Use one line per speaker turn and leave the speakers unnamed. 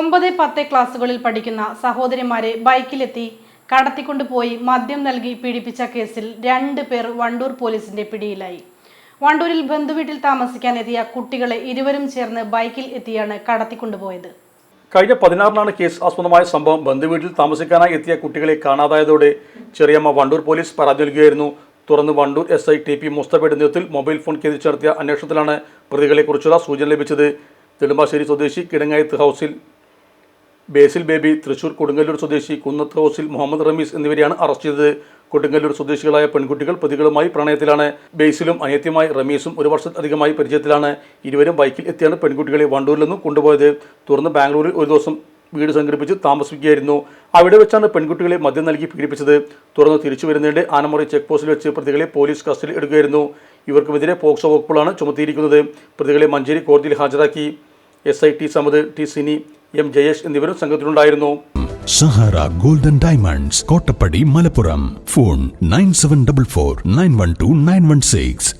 ഒമ്പത് പത്ത് ക്ലാസ്സുകളിൽ പഠിക്കുന്ന സഹോദരിമാരെ ബൈക്കിലെത്തി കടത്തിക്കൊണ്ടുപോയി മദ്യം നൽകി പീഡിപ്പിച്ച കേസിൽ രണ്ട് പേർ വണ്ടൂർ പോലീസിന്റെ പിടിയിലായി. വണ്ടൂരിൽ ബന്ധുവീട്ടിൽ താമസിക്കാനെത്തിയ കുട്ടികളെ ഇരുവരും ചേർന്ന് ബൈക്കിൽ എത്തിയാണ് കടത്തിക്കൊണ്ടുപോയത്
കഴിഞ്ഞ പതിനാറിനാണ് കേസ് ആസ്പദമായ സംഭവം. ബന്ധുവീട്ടിൽ താമസിക്കാനായി എത്തിയ കുട്ടികളെ കാണാതായതോടെ ചെറിയമ്മ വണ്ടൂർ പോലീസ് പരാതി നൽകുകയായിരുന്നു. തുടർന്ന് Wandoor S I T P മുസ്തഫയുടെ നേതൃത്വത്തിൽ മൊബൈൽ ഫോൺ കേന്ദ്രീകരിച്ച് നടത്തിയ അന്വേഷണത്തിലാണ് പ്രതികളെക്കുറിച്ചുള്ള സൂചന ലഭിച്ചത്. നെടുമ്പാശ്ശേരി സ്വദേശി കിടങ്ങായത്ത് ഹൗസിൽ ബേസിൽ ബേബി തൃശൂർ കൊടുങ്ങല്ലൂർ സ്വദേശി കുന്നത്ത് ഹൗസിൽ മുഹമ്മദ് റമീസ് എന്നിവരെയാണ് അറസ്റ്റ് ചെയ്തത്. കൊടുങ്ങല്ലൂർ സ്വദേശികളായ പെൺകുട്ടികൾ പ്രതികളുമായി പ്രണയത്തിലാണ്. ബേസിലും അനിയത്യമായി റമീസും ഒരു വർഷത്തിലധികമായി പരിചയത്തിലാണ്. ഇരുവരും ബൈക്കിൽ എത്തിയാണ് പെൺകുട്ടികളെ വണ്ടൂരിൽ നിന്നും കൊണ്ടുപോയത്. തുടർന്ന് ബാംഗ്ലൂരിൽ ഒരു ദിവസം വീട് സംഘടിപ്പിച്ച് താമസിക്കുകയായിരുന്നു അവിടെ വെച്ചാണ് പെൺകുട്ടികളെ മദ്യം നൽകി പീഡിപ്പിച്ചത്. തുടർന്ന് തിരിച്ചു വരുന്നതിന്റെ ആനമുറി ചെക്ക് പോസ്റ്റിൽ വെച്ച് പ്രതികളെ പോലീസ് കസ്റ്റഡിയിൽ എടുക്കുകയായിരുന്നു. ഇവർക്കുമെതിരെ പോക്സോ വകുപ്പുകളാണ് ചുമത്തിയിരിക്കുന്നത്. പ്രതികളെ മഞ്ചേരി കോടതിയിൽ ഹാജരാക്കി. S I T Samad T Sini M Jayesh എന്നിവരും സംഘത്തിലുണ്ടായിരുന്നു.
Sahara golden diamonds Kottappadi Malappuram. Phone nine seven double four nine one two nine one six